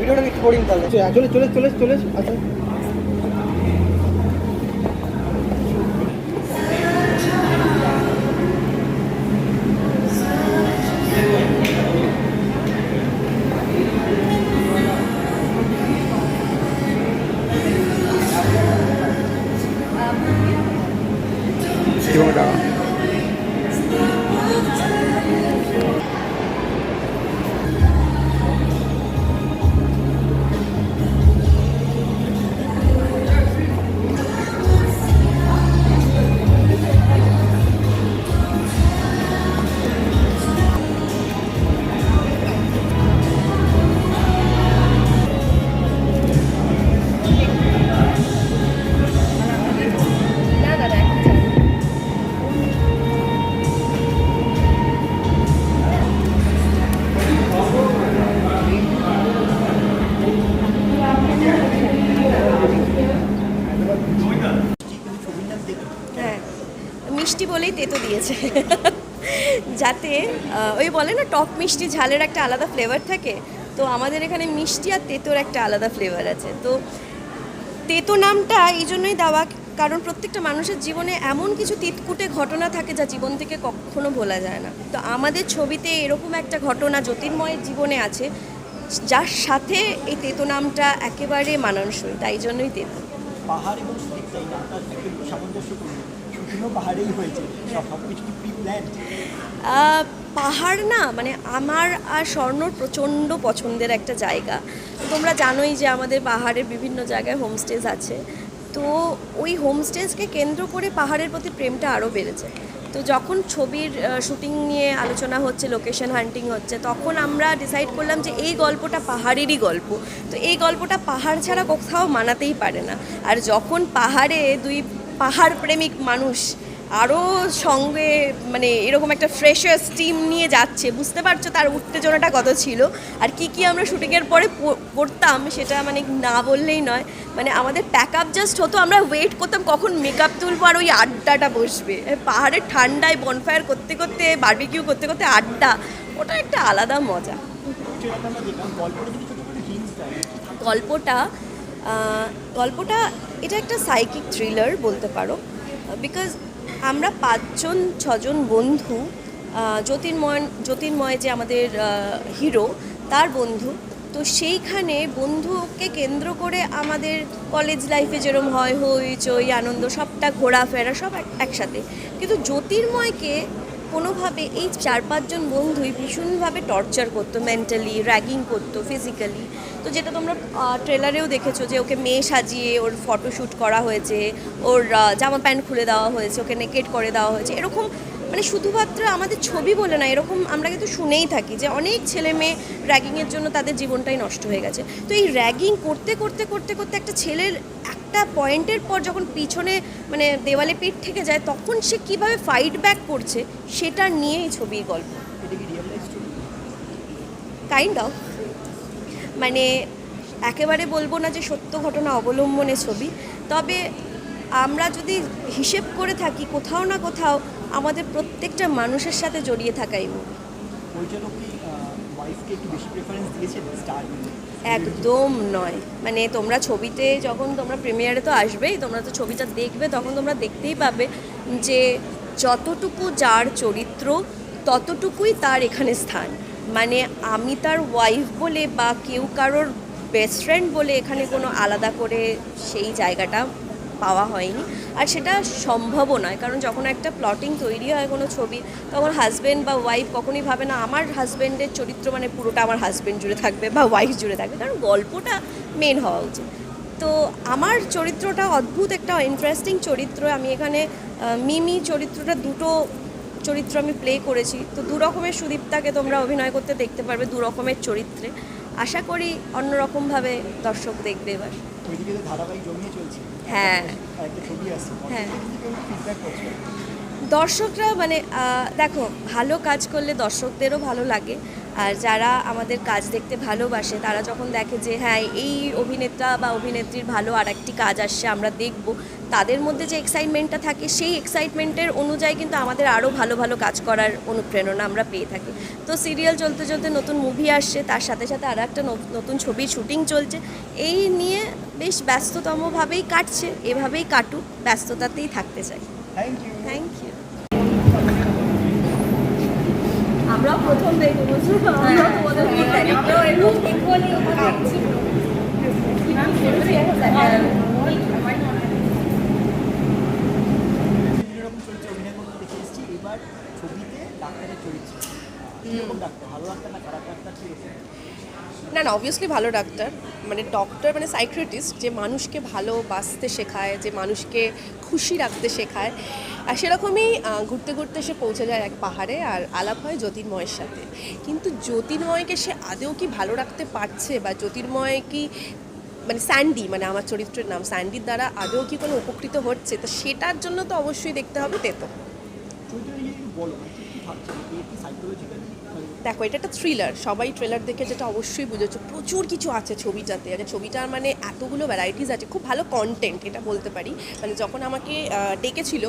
ভিডিওটা একটু করিন তাহলে। চলে চলে চলে চলে আচ্ছা। দিয়েছে যাতে ওই বলে না, টক মিষ্টি ঝালের একটা আলাদা ফ্লেভার থাকে। তো আমাদের এখানে মিষ্টি আর তেতোর একটা আলাদা ফ্লেভার আছে। তো তেতো নামটা এই জন্যই দেওয়া, কারণ প্রত্যেকটা মানুষের জীবনে এমন কিছু তিতকুটে ঘটনা থাকে যা জীবন থেকে কখনো ভোলা যায় না। তো আমাদের ছবিতে এরকম একটা ঘটনা জ্যোতির্ময়ের জীবনে আছে, যার সাথে এই তেতো নামটা একেবারে মানানসই, তাই জন্যই তেতো। পাহাড় এবং পাহাড় না মানে আমার আর স্বর্ণর প্রচণ্ড পছন্দের একটা জায়গা। তোমরা জানোই যে আমাদের পাহাড়ের বিভিন্ন জায়গায় হোমস্টেজ আছে। তো ওই হোমস্টেজকে কেন্দ্র করে পাহাড়ের প্রতি প্রেমটা আরও বেড়েছে। তো যখন ছবির শুটিং নিয়ে আলোচনা হচ্ছে লোকেশন হান্টিং হচ্ছে, তখন আমরা ডিসাইড করলাম যে এই গল্পটা পাহাড়েরই গল্প। তো এই গল্পটা পাহাড় ছাড়া কোথাও মানাতেই পারে না। আর যখন পাহাড়ে দুই পাহাড় প্রেমিক মানুষ আরও সঙ্গে মানে এরকম একটা ফ্রেশার স্টিম নিয়ে যাচ্ছে। বুঝতে পারছ তার উত্তেজনাটা কত ছিল? আর কি কি আমরা শুটিংয়ের পরে করতাম সেটা মানে না বললেই নয়। মানে আমাদের প্যাক আপ জাস্ট হতো আমরা ওয়েট করতাম কখন মেকআপ তুলবো আর ওই আড্ডাটা বসবে। পাহাড়ের ঠান্ডায় বনফায়ার করতে করতে বারবিকিউ করতে করতে আড্ডা ওটা একটা আলাদা মজা। গল্পটা গল্পটা, এটা একটা সাইকিক থ্রিলার বলতে পারো বিকজ আমরা পাঁচজন, ছজন বন্ধু জ্যোতির্ময় জ্যোতির্ময় যে আমাদের হিরো তার বন্ধু, তো সেইখানে বন্ধুকে কেন্দ্র করে আমাদের কলেজ লাইফে যেরম হয় হইচই আনন্দ, সবটা ঘোরাফেরা, সব এক- একসাথে। কিন্তু জ্যোতির্ময়কে কোনোভাবে এই চার পাঁচজন বন্ধুই ভীষণভাবে টর্চার করতো মেন্টালি র্যাগিং করতো ফিজিক্যালি তো যেটা তোমরা ট্রেলারেও দেখেছ যে ওকে মেয়ে সাজিয়ে ওর ফটোশ্যুট করা হয়েছে ওর জামা প্যান্ট খুলে দেওয়া হয়েছে ওকে নেকেট করে দেওয়া হয়েছে এরকম মানে শুধুমাত্র আমাদের ছবি বলে না এরকম আমরা কিন্তু শুনেই থাকি যে অনেক ছেলে মেয়ে র্যাগিংয়ের জন্য তাদের জীবনটাই নষ্ট হয়ে গেছে। তো এই র্যাগিং করতে করতে করতে করতে একটা ছেলের একটা পয়েন্টের পর যখন পিছনে মানে দেওয়ালে পিঠ থেকে যায় তখন সে কীভাবে ফাইট ব্যাক করছে সেটা নিয়েই ছবির গল্প। কাইন্ড অফ মানে একেবারে বলব না যে সত্য ঘটনা অবলম্বনে ছবি তবে আমরা যদি হিসেব করে থাকি কোথাও না কোথাও আমাদের প্রত্যেকটা মানুষের সাথে জড়িয়ে থাকাই মুভি পরিচালক কি ওয়াইফকে একটু বেশি প্রেফারেন্স দিয়েছেন স্টার একদম নয়। মানে তোমরা ছবিতে যখন তোমরা প্রিমিয়ারে তো আসবেই তোমরা তো ছবিটা দেখবে তখন তোমরা দেখতেই পাবে যে যতটুকু যার চরিত্র ততটুকুই তার এখানে স্থান। মানে আমি তার ওয়াইফ বলে বা কেউ কারোর বেস্ট ফ্রেন্ড বলে এখানে কোনো আলাদা করে সেই জায়গাটা পাওয়া হয়নি। আর সেটা সম্ভবও নয়, কারণ যখন একটা প্লটিং তৈরি হয় কোনো ছবি, তখন হাজব্যান্ড বা ওয়াইফ কখনই ভাবে না, আমার হাজব্যান্ডের চরিত্র মানে পুরোটা আমার হাজব্যান্ড জুড়ে থাকবে বা ওয়াইফ জুড়ে থাকবে। কারণ গল্পটা মেন হওয়া উচিত। তো আমার চরিত্রটা অদ্ভুত একটা ইন্টারেস্টিং চরিত্র। আমি এখানে মিমি চরিত্রটা দুটো চরিত্র আমি প্লে করেছি। তো দু রকমের সুদীপ্তাকে তোমরা অভিনয় করতে দেখতে পারবে দু রকমের চরিত্রে। আশা করি অন্যরকমভাবে দর্শক দেখবে এবার। হ্যাঁ। হ্যাঁ। দর্শকরা মানে দেখো ভালো কাজ করলে দর্শকদেরও ভালো লাগে। আর যারা আমাদের কাজ দেখতে ভালোবাসে তারা যখন দেখে যে হ্যাঁ এই অভিনেতা বা অভিনেত্রীর ভালো আর একটি কাজ আসছে আমরা দেখব। তাদের মধ্যে যে এক্সাইটমেন্টটা থাকে সেই এক্সাইটমেন্টের অনুযায়ী কিন্তু আমাদের আরও ভালো ভালো কাজ করার অনুপ্রেরণা আমরা পেয়ে থাকি। তো সিরিয়াল চলতে চলতে নতুন মুভি আসছে তার সাথে সাথে আর একটা নতুন ছবির শুটিং চলছে। এই নিয়ে বেশ ব্যস্ততমভাবেই কাটছে এভাবেই কাটুক ব্যস্ততাতেই থাকতে চাই। থ্যাংক ইউ থ্যাংক ইউ আমরাও প্রথম দেখব তোমাদের রকম চরিত্রে অভিনয় করতে দেখে এসেছি এবার ছবিতে ডাক্তারের চরিত্র কীরকম ডাক্তার ভালো ডাক্তার না না অবভিয়াসলি ভালো ডাক্তার। মানে ডক্টর মানে সাইক্রেটিস্ট যে মানুষকে ভালোবাসতে শেখায় যে মানুষকে খুশি রাখতে শেখায়। আর সেরকমই ঘুরতে ঘুরতে সে পৌঁছে যায় এক পাহাড়ে আর আলাপ হয় জ্যোতির্ময়ের সাথে। কিন্তু জ্যোতির্ময়কে সে আদেও কি ভালো রাখতে পারছে বা জ্যোতির্ময় কি মানে স্যান্ডি মানে আমার চরিত্রের নাম স্যান্ডির দ্বারা আদৌ কি কোনো উপকৃত হচ্ছে? তো সেটার জন্য তো অবশ্যই দেখতে হবে তেতো চরিত্র নিয়ে একটু বলো মানে কি কি ভাবছেন এর কি সাইকোলজিক্যালি দেখো, এটা একটা থ্রিলার সবাই ট্রেলার দেখে যেটা অবশ্যই বুঝেছ। প্রচুর কিছু আছে ছবিটাতে। আর ছবিটার মানে এতগুলো ভ্যারাইটিস আছে, খুব ভালো কন্টেন্ট এটা বলতে পারি। মানে যখন আমাকে ডেকেছিল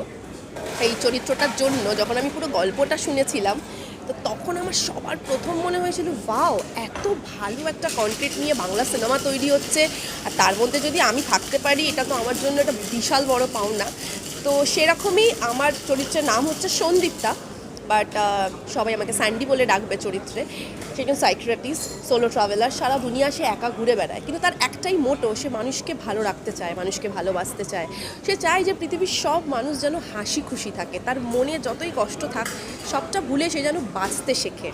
এই চরিত্রটার জন্য, যখন আমি পুরো গল্পটা শুনেছিলাম, তো তখন আমার সবার প্রথম মনে হয়েছিল, ওয়াও, এত ভালো একটা কন্টেন্ট নিয়ে বাংলা সিনেমা তৈরি হচ্ছে। আর তার মধ্যে যদি আমি থাকতে পারি, এটা তো আমার জন্য একটা বিশাল বড় পাওনা। তো সেরকমই আমার চরিত্রের নাম হচ্ছে সন্দীপ্তা বাট সবাই আমাকে স্যান্ডি বলে ডাকবে চরিত্রে। সে একজন সাইক্রেটিস সোলো ট্রাভেলার সারা দুনিয়া সে একা ঘুরে বেড়ায়। কিন্তু তার একটাই মোটো সে মানুষকে ভালো রাখতে চায়, মানুষকে ভালোবাসতে চায়। সে চায় যে পৃথিবীর সব মানুষ যেন হাসি খুশি থাকে, তার মনে যতই কষ্ট থাক, সবটা ভুলে সে যেন বাঁচতে শেখে।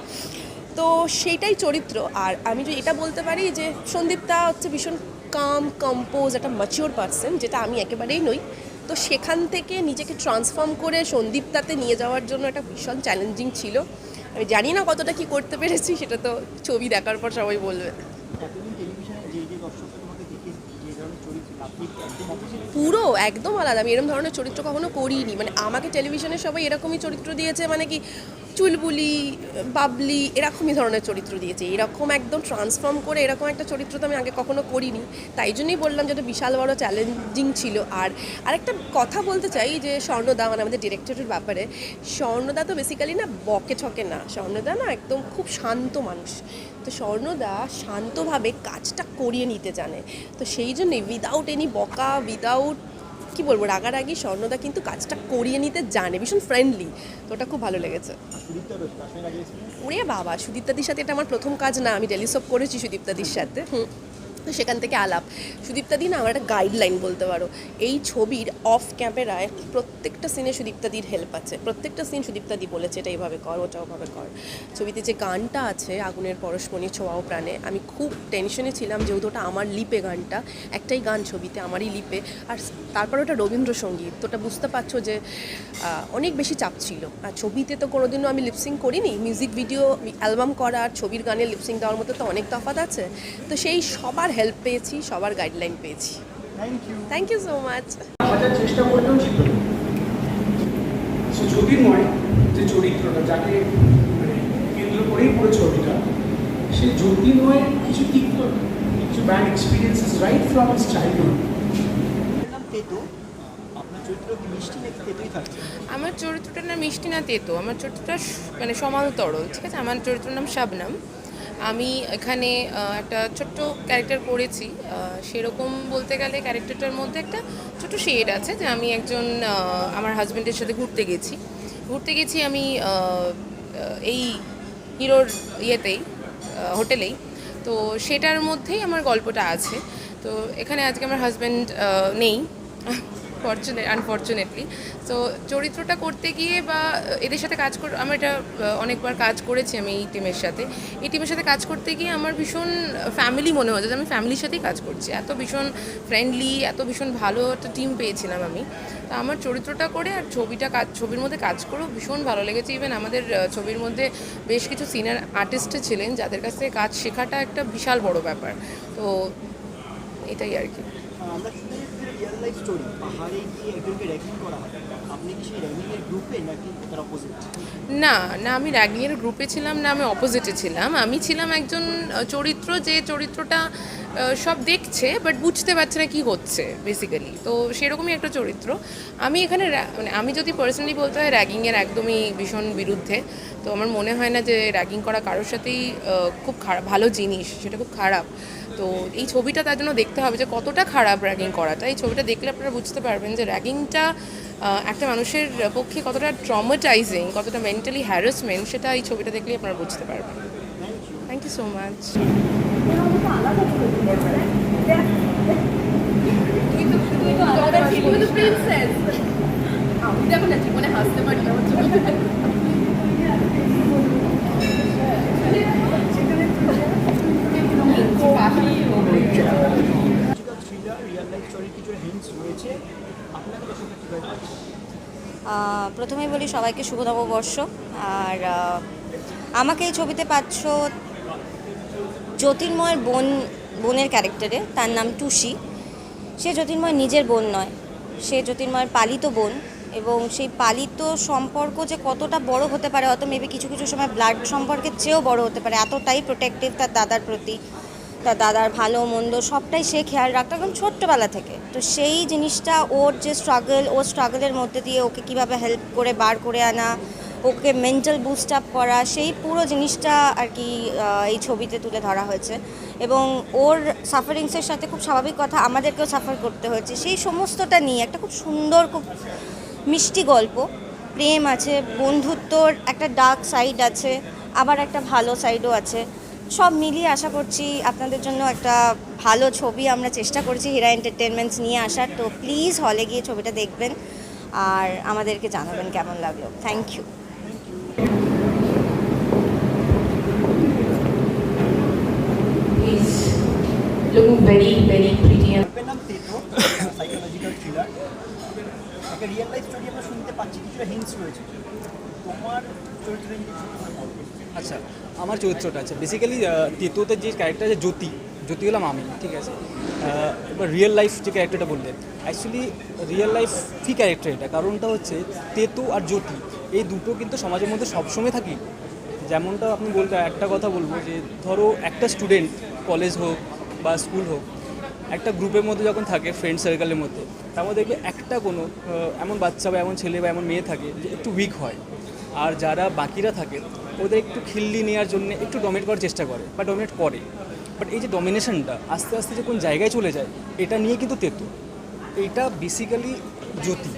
তো সেইটাই চরিত্র। আর আমি যদি এটা বলতে পারি যে সন্দীপটা হচ্ছে ভীষণ কাম কম্পোজ একটা ম্যাচিওর পার্সন যেটা আমি একেবারেই নই। তো সেখান থেকে নিজেকে ট্রান্সফর্ম করে সন্দীপতাতে নিয়ে যাওয়ার জন্য একটা ভীষণ চ্যালেঞ্জিং ছিল। আমি জানি না কতটা কি করতে পেরেছি, সেটা তো ছবি দেখার পর সবাই বলবে এতদিন টেলিভিশনে যে যে দর্শকরা তোমাকে দেখে যে ধরনের চরিত্র আপনি একদম অপোজিট পুরো, একদম আলাদা। আমি এরকম ধরনের চরিত্র কখনো করিনি। মানে আমাকে টেলিভিশনে সবাই এরকমই চরিত্র দিয়েছে মানে কি চুলবুলি, বাবলি, এরকমই ধরনের চরিত্র দিয়েছে। এরকম একদম ট্রান্সফর্ম করে এরকম একটা চরিত্র তো আমি আগে কখনো করিনি। তাই জন্যই বললাম যে বিশাল বড় চ্যালেঞ্জিং ছিল। আর আরেকটা কথা বলতে চাই যে স্বর্ণদা মানে আমাদের ডিরেক্টরের ব্যাপারে, স্বর্ণদা তো বেসিক্যালি না বকে ছকে না। স্বর্ণদা না একদম খুব শান্ত মানুষ। তো স্বর্ণদা শান্তভাবে কাজটা করিয়ে নিতে জানে। তো সেই জন্যে উইদাউট এনি বকা উইদাউট কি বলব, রাগারাগি, স্বর্ণদা কিন্তু কাজটা করিয়ে নিতে জানে, ভীষণ ফ্রেন্ডলি তো ওটা খুব ভালো লেগেছে। ওরে বাবা, সুদীপ্তাদির সাথে এটা আমার প্রথম কাজ না, আমি টেলিসপ করেছি সুদীপ্তাদির সাথে। হুম। সেখান থেকে আলাপ। সুদীপ্তাদি না আমার একটা গাইডলাইন বলতে পারো। এই ছবির অফ ক্যামেরায় প্রত্যেকটা সিনে সুদীপ্তাদির হেল্প আছে। প্রত্যেকটা সিন সুদীপ্তাদি বলেছে, এটা এইভাবে কর, ওটা ওভাবে কর। ছবিতে যে গানটা আছে, আগুনের পরশমণি, ছোঁয়াও প্রাণে, আমি খুব টেনশনে ছিলাম যেহেতু ওটা আমার লিপে গানটা। একটাই গান ছবিতে, আমারই লিপে। আর তারপর ওটা রবীন্দ্রসঙ্গীত। তো ওটা বুঝতে পারছ যে অনেক বেশি চাপ ছিল। আর ছবিতে তো কোনোদিনও আমি লিপসিং করিনি। মিউজিক ভিডিও অ্যালবাম করা আর ছবির গানে লিপসিং দেওয়ার মতো তো অনেক তফাৎ আছে। তো সেই সবার হেল্প পেয়েছি সবার গাইডলাইন পেয়েছি। Thank you thank you so much চেষ্টা করলেও জিতবে না। সো যে চরিত্রটা যাকে মানে কেন্দ্র করেই পুরো ছবিটা সে কিছু তিক্ত কিছু bad experiences right from his childhood আমার চরিত্রটার নাম মিষ্টি না তেতো। আমার চরিত্রটা মানে সমান্তরল ঠিক আছে? আমার চরিত্রের নাম শাবনাম। আমি এখানে একটা ছোট্ট ক্যারেক্টার করেছি। সেরকম বলতে গেলে ক্যারেক্টারটার মধ্যে একটা ছোট শেড আছে যে আমি একজন আমার হাজব্যান্ডের সাথে ঘুরতে গেছি। ঘুরতে গেছি আমি এই হিরোর ইয়েতেই হোটেলেই। তো সেটার মধ্যেই আমার গল্পটা আছে। তো এখানে আজকে আমার হাজব্যান্ড নেই। ফর্চুনেট আনফর্চুনেটলি তো চরিত্রটা করতে গিয়ে বা, এদের সাথে কাজ কর, আমি এটা অনেকবার কাজ করেছি আমি এই টিমের সাথে। এই টিমের সাথে কাজ করতে গিয়ে আমার ভীষণ ফ্যামিলি মনে হচ্ছে যে আমি ফ্যামিলির সাথেই কাজ করছি। এত ভীষণ ফ্রেন্ডলি এত ভীষণ ভালো একটা টিম পেয়েছিলাম আমি। তো আমার চরিত্রটা করে আর ছবিটা কাজ ছবির মধ্যে কাজ করেও ভীষণ ভালো লেগেছে। ইভেন আমাদের ছবির মধ্যে বেশ কিছু সিনিয়র আর্টিস্ট ছিলেন যাদের কাছ থেকে কাজ শেখাটা একটা বিশাল বড় ব্যাপার। তো, এটাই আর কি। আমরা লাইফ স্টোরি, পাহাড়ে গিয়ে একজনকে র্যাগিং করা হয়। আপনি কি সেই গ্রুপে নাকি তার অপোজিট না না, আমি র্যাগিংয়ের গ্রুপে ছিলাম না, আমি অপোজিটে ছিলাম। আমি ছিলাম একজন চরিত্র যে চরিত্রটা সব দেখছে বাট বুঝতে পারছে না কি হচ্ছে বেসিক্যালি তো সেরকমই একটা চরিত্র। আমি এখানে মানে আমি যদি পার্সোনালি বলতে হয়, র্যাগিংয়ের একদমই ভীষণ বিরুদ্ধে। তো আমার মনে হয় না যে র্যাগিং করা কারোর সাথেই খুব খারাপ ভালো জিনিস, সেটা খুব খারাপ। তো এই ছবিটা তার জন্য দেখতে হবে যে কতটা খারাপ র্যাগিং করাটা। এই ছবিটা দেখলে আপনারা বুঝতে পারবেন যে র্যাগিংটা একটা মানুষের পক্ষে কতটা ট্রমাটাইজিং কতটা মেন্টালি হ্যারাসমেন্ট সেটা এই ছবিটা দেখলেই আপনারা বুঝতে পারবেন। Thank you so much real life স্টোরির কিছু হিন্টস রয়েছে আপনাকে দর্শকরা কীভাবে পাচ্ছে আহ, প্রথমেই বলি সবাইকে শুভ নববর্ষ। আর আমাকে এই ছবিতে পাচ্ছ জ্যোতির্ময়ের বোন, বোনের ক্যারেক্টারে। তার নাম টুসি। সে জ্যোতির্ময় নিজের বোন নয়। সে জ্যোতির্ময়ের পালিত বোন এবং সেই পালিত সম্পর্ক যে কতটা বড় হতে পারে, হয়তো মেবি কিছু কিছু সময় ব্লাড সম্পর্কের চেয়েও বড় হতে পারে, এতটাই প্রোটেক্টিভ তার দাদার প্রতি। তার দাদার ভালো মন্দ সবটাই সে খেয়াল রাখতো একদম ছোট্টবেলা থেকে। তো সেই জিনিসটা ওর যে স্ট্রাগল ওর স্ট্রাগলের মধ্যে দিয়ে ওকে কীভাবে হেল্প করে, বার করে আনা, ওকে মেন্টাল বুস্ট আপ করা, সেই পুরো জিনিসটা আর কি এই ছবিতে তুলে ধরা হয়েছে। এবং ওর সাফারিংসের সাথে খুব স্বাভাবিক কথা, আমাদেরকেও সাফার করতে হয়েছে। সেই সমস্তটা নিয়ে একটা খুব সুন্দর, খুব মিষ্টি গল্প। প্রেম আছে, বন্ধুত্বর একটা ডার্ক সাইড আছে, আবার একটা ভালো সাইডও আছে। সব মিলিয়ে আশা করছি আপনাদের জন্য একটা ভালো ছবি আমরা চেষ্টা করছি হীরা এন্টারটেনমেন্টস নিয়ে আসার। তো প্লিজ হলে গিয়ে ছবিটা দেখবেন আর আমাদেরকে জানাবেন কেমন লাগল। Thank you looking very, very pretty and গল্পের নাম তেতো সাইকোলজিক্যাল থ্রিলার একটা রিয়েল লাইফ স্টোরি আমরা শুনতে পাচ্ছি কিছুটা হিন্টস রয়েছে। তোমার চরিত্র আচ্ছা আমার চরিত্রটা আছে। বেসিক্যালি তেতোতে যে ক্যারেক্টার আছে, জ্যোতি। জ্যোতি হলাম আমি ঠিক আছে? এবার রিয়েল লাইফ যে ক্যারেক্টারটা বললেন অ্যাকচুয়ালি রিয়েল লাইফ ফি ক্যারেক্টার এটা? কারণটা হচ্ছে তেতু আর জ্যোতি, এই দুটো কিন্তু সমাজের মধ্যে সবসময় থাকি। যেমনটা আপনি বলতে, একটা কথা বলব যে, ধরো একটা স্টুডেন্ট কলেজ হোক বা স্কুল হোক, একটা গ্রুপের মধ্যে যখন থাকে ফ্রেন্ড সার্কেলের মধ্যে, তার মধ্যে দেখবে একটা কোনো এমন বাচ্চা বা এমন ছেলে বা এমন মেয়ে থাকে যে একটু উইক হয়। আর যারা বাকিরা থাকে ওদের একটু খিল্লি নেওয়ার জন্য একটু ডমিনেট করার চেষ্টা করে বা ডমিনেট করে। বাট এই যে ডমিনেশনটা আস্তে আস্তে যে কোন জায়গায় চলে যায় এটা নিয়ে কিন্তু তেতু এটা বেসিক্যালি জ্যোতি।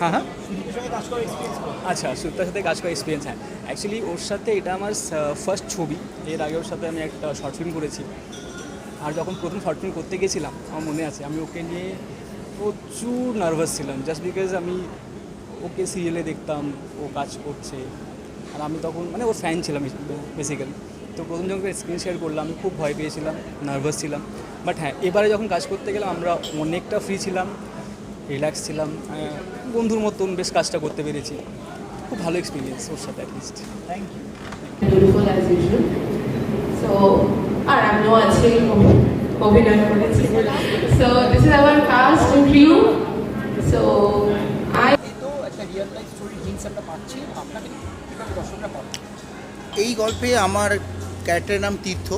হ্যাঁ হ্যাঁ এক্সপিরিয়েন্স আচ্ছা সুতার সাথে কাজ করার এক্সপিরিয়েন্স হ্যাঁ। অ্যাকচুয়ালি ওর সাথে এটা আমার ফার্স্ট ছবি। এর আগে ওর সাথে আমি একটা শর্ট ফিল্ম করেছি। আর যখন প্রথম শর্ট ফিল্ম করতে গেছিলাম আমার মনে আছে আমি ওকে নিয়ে প্রচুর নার্ভাস ছিলাম জাস্ট বিকজ আমি ওকে সিরিয়ালে দেখতাম ও কাজ করছে। আর আমি তখন মানে ওর ফ্যান ছিলাম বেসিক্যালি তো প্রথম যখন স্ক্রিন শেয়ার করলাম আমি খুব ভয় পেয়েছিলাম নার্ভাস ছিলাম। বাট হ্যাঁ এবারে যখন কাজ করতে গেলাম আমরা অনেকটা ফ্রি ছিলাম রিল্যাক্স ছিলাম বন্ধুর মতন বেশ কাজটা করতে পেরেছি। খুব ভালো এক্সপিরিয়েন্স ওর সাথে at least thank you. So, আর আমিও আছি অভিনয় করেছি। Is our cast and crew. Real life আমরা পাচ্ছি, আপনাকে দর্শকরা পাবে। এই গল্পে আমার ক্যারেক্টারের নাম তীর্থ।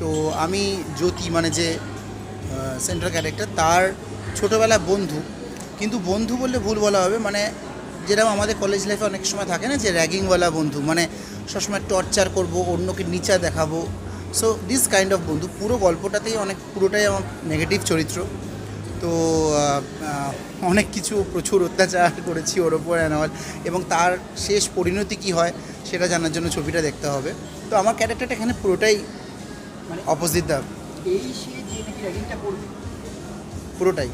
তো আমি জ্যোতি মানে যে সেন্ট্রাল ক্যারেক্টার তার ছোটোবেলা বন্ধু। কিন্তু বন্ধু বললে ভুল বলা হবে মানে যেরকম আমাদের কলেজ লাইফে অনেক সময় থাকে না যে র্যাগিংওয়ালা বন্ধু মানে সবসময় টর্চার করব, অন্যকে নিচা দেখাবো। সো দিস কাইন্ড অফ বন্ধু, পুরো গল্পটাতেই অনেক, পুরোটাই আমার নেগেটিভ চরিত্র। তো অনেক কিছু প্রচুর অত্যাচার করেছি ওর ওপর অ্যান্ড অল এবং তার শেষ পরিণতি কী হয় সেটা জানার জন্য ছবিটা দেখতে হবে। তো আমার ক্যারেক্টারটা এখানে পুরোটাই মানে অপোজিট দা এই সে যে নাকি র্যাগিংটা করবে? পুরোটাই।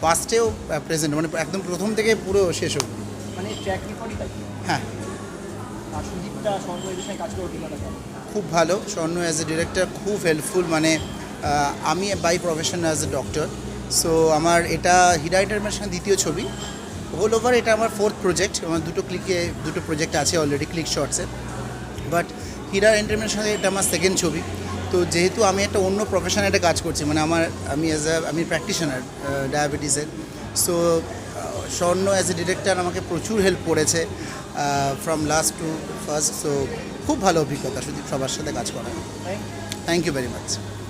পাস্টেও প্রেজেন্ট মানে একদম প্রথম থেকে পুরো শেষ হোক মানে ট্র্যাক হ্যাঁ? খুব ভালো। স্বর্ণ অ্যাজ এ ডিরেক্টর খুব হেল্পফুল মানে আমি by profession as a doctor so আমার এটা হিরা ইন্টারন্যাশনাল দ্বিতীয় ছবি। হোল ওভার এটা আমার ফোর্থ প্রজেক্ট আমার দুটো ক্লিকে দুটো প্রজেক্ট আছে অলরেডি ক্লিক শর্টসে বাট হীরা এন্টারন্যাশনাল এটা আমার সেকেন্ড ছবি। তো যেহেতু আমি একটা অন্য প্রফেশনে একটা কাজ করছি মানে আমার আমি অ্যাজ আ আমি প্র্যাকটিশনার ডায়াবেটিসের সো স্বর্ণ অ্যাজ এ ডিরেক্টর আমাকে প্রচুর হেল্প করেছে from last to first so খুব ভালো অভিজ্ঞতা শুধু সবার সাথে কাজ করা থ্যাংক ইউ ভেরি মাচ